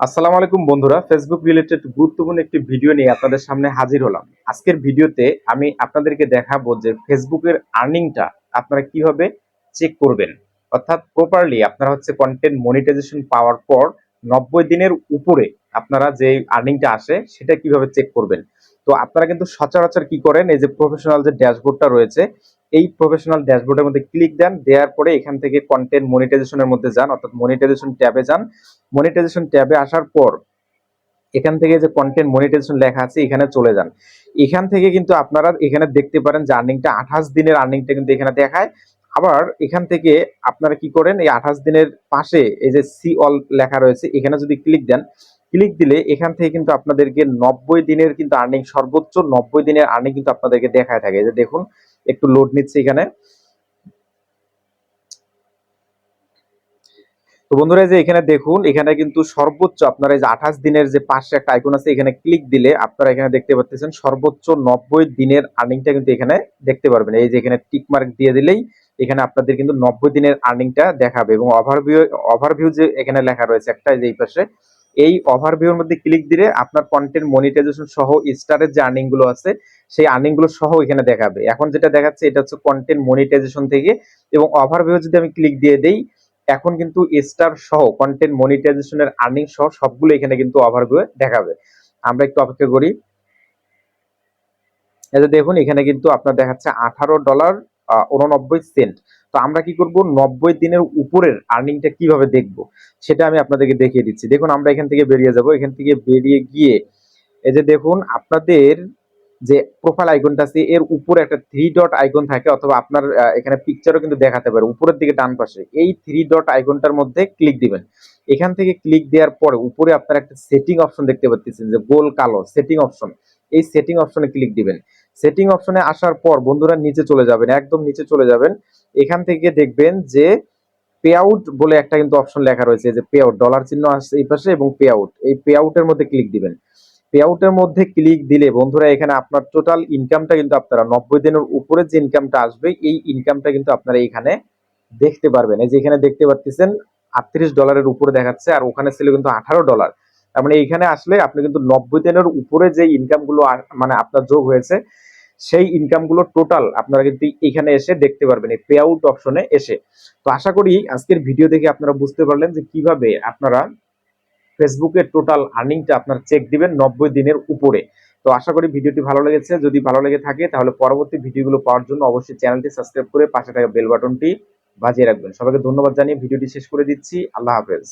আসসালামু আলাইকুম বন্ধুরা ফেসবুক রিলেটেড গুরুত্বপূর্ণ একটি ভিডিও নিয়ে আপনাদের সামনে হাজির হলাম। আজকের ভিডিওতে আমি আপনাদেরকে দেখাবো যে ফেসবুকের আর্নিংটা আপনারা কীভাবে চেক করবেন। অর্থাৎ প্রপারলি আপনারা হচ্ছে কন্টেন্ট মনিটাইজেশন পাওয়ার পর নব্বই দিনের উপরে আপনারা যে আর্নিংটা আসে, সেটা কীভাবে চেক করবেন। তো আপনারা কিন্তু সচরাচর কি করেন, এই যে প্রফেশনাল যে ড্যাশবোর্ডটা রয়েছে এই প্রফেশনাল ড্যাশবোর্ডের মধ্যে ক্লিক দেন, দেওয়ার পরে এখান থেকে কন্টেন্ট মনিটাইজেশনের মধ্যে যান, অর্থাৎ মনিটাইজেশন ট্যাবে যান। মনিটাইজেশন ট্যাবে আসার পর এখান থেকে যে কন্টেন্ট মনিটাইজেশন লেখা আছে, এখানে চলে যান। এখান থেকে কিন্তু আপনারা এখানে দেখতে পারেন যে আর্নিংটা আঠাশ দিনের আর্নিংটা কিন্তু এখানে দেখায়। আবার এখান থেকে আপনারা কি করেন, এই আঠাশ দিনের পাশে এই যে সি অল লেখা রয়েছে, এখানে যদি ক্লিক দেন ক্লিক দিলে এখান থেকে কিন্তু আপনাদেরকে নব্বই দিনের কিন্তু আর্নিং সর্বোচ্চ নব্বই দিনের আর্নিং কিন্তু আপনাদেরকে দেখায় থাকে। যে দেখুন একটু লোড নিচ্ছে এখানে। তো বন্ধুরা যে এখানে দেখুন, এখানে কিন্তু সর্বোচ্চ আপনারা এই যে আঠাশ দিনের যে পাশে একটা আইকন আছে, এখানে ক্লিক দিলে আপনারা এখানে দেখতে পাচ্ছেন সর্বোচ্চ নব্বই দিনের আর্নিংটা কিন্তু এখানে দেখতে পারবেন। এই যে এখানে টিক মার্ক দিয়ে দিলেই এখানে আপনাদের কিন্তু নব্বই দিনের আর্নিংটা দেখাবে এবং ওভারভিউ ওভারভিউ যে এখানে লেখা রয়েছে একটা যে এই পাশে এই ওভারভিউর মধ্যে ক্লিক দিলে আপনার কন্টেন্ট মনিটাইজেশন সহ স্টারের যে আর্নিংগুলো আছে, সেই আর্নিংগুলো সহ এখানে দেখাবে। এখন যেটা দেখাচ্ছে, এটা হচ্ছে কন্টেন্ট মনিটাইজেশন থেকে। এবং ওভারভিউ যদি আমি ক্লিক দিয়ে দেই, এখন কিন্তু স্টার সহ কন্টেন্ট মনিটাইজেশনের আর্নিং সহ সবগুলো এখানে কিন্তু ওভারভিউ দেখাবে। আমরা একটু অপেক্ষা করি। এই দেখুন, এখানে কিন্তু আপনার দেখাচ্ছে আঠারো ডলার উননব্বই সেন্ট তো আমরা কি করব? নব্বই দিনের উপরের আর্নিংটা কীভাবে দেখব? সেটা আমি আপনাদেরকে দেখিয়ে দিচ্ছি। দেখুন, আমরা এখান থেকে বেরিয়ে যাব। এখান থেকে বেরিয়ে গিয়ে এই যে দেখুন, আপনাদের যে প্রোফাইল আইকনটা আছে, এর উপরে একটা থ্রি ডট আইকন থাকে অথবা আপনার এখানে পিকচারও কিন্তু দেখাতে পারে। উপরের দিকে ডান পাশে। এই থ্রি ডট আইকনটার মধ্যে ক্লিক দিবেন। এখান থেকে ক্লিক দেওয়ার পরে উপরে আপনার একটা সেটিং অপশন দেখতে পাচ্ছেন যে গোল কালো সেটিং অপশন এই সেটিং অপশনে ক্লিক দিবেন। সেটিং অপশনে আসার পর বন্ধুরা নিচে চলে যাবেন, একদম নিচে চলে যাবেন। এখান থেকে দেখবেন যে পে আউট বলে একটা কিন্তু অপশন লেখা রয়েছে, যে পে আউট ডলার চিহ্ন আসছে এই পাশে এবং পে আউট এই পে আউটের মধ্যে ক্লিক দিবেন। পে আউটের মধ্যে ক্লিক দিলে বন্ধুরা এখানে আপনার টোটাল ইনকামটা কিন্তু আপনারা নব্বই দিনের উপরে যে ইনকামটা আসবে, এই ইনকামটা কিন্তু আপনারা এখানে দেখতে পারবেন। এই যে এখানে দেখতে পাচ্ছেন আটত্রিশ ডলারের উপরে দেখাচ্ছে, আর ওখানে ছিল কিন্তু আঠারো ডলার। তার মানে এইখানে আসলে আপনি কিন্তু নব্বই দিনের উপরে যে ইনকামগুলো মানে আপনার যোগ হয়েছে সেই ইনকামগুলো টোটাল আপনারা কিন্তু এখানে এসে দেখতে পারবেন, এই পে আউট অপশনে এসে। তো আশা করি আজকের ভিডিও দেখে আপনারা বুঝতে পারলেন যে কীভাবে আপনারা ফেসবুকের টোটাল আর্নিংটা আপনার চেক দিবেন নব্বই দিনের উপরে। তো আশা করি ভিডিওটি ভালো লেগেছে। যদি ভালো লেগে থাকে, তাহলে পরবর্তী ভিডিওগুলো পাওয়ার জন্য অবশ্যই চ্যানেলটি সাবস্ক্রাইব করে পাশে থাকা বেল বাটনটি বাজিয়ে রাখবেন। সবাইকে ধন্যবাদ জানিয়ে ভিডিওটি শেষ করে দিচ্ছি। আল্লাহ হাফেজ।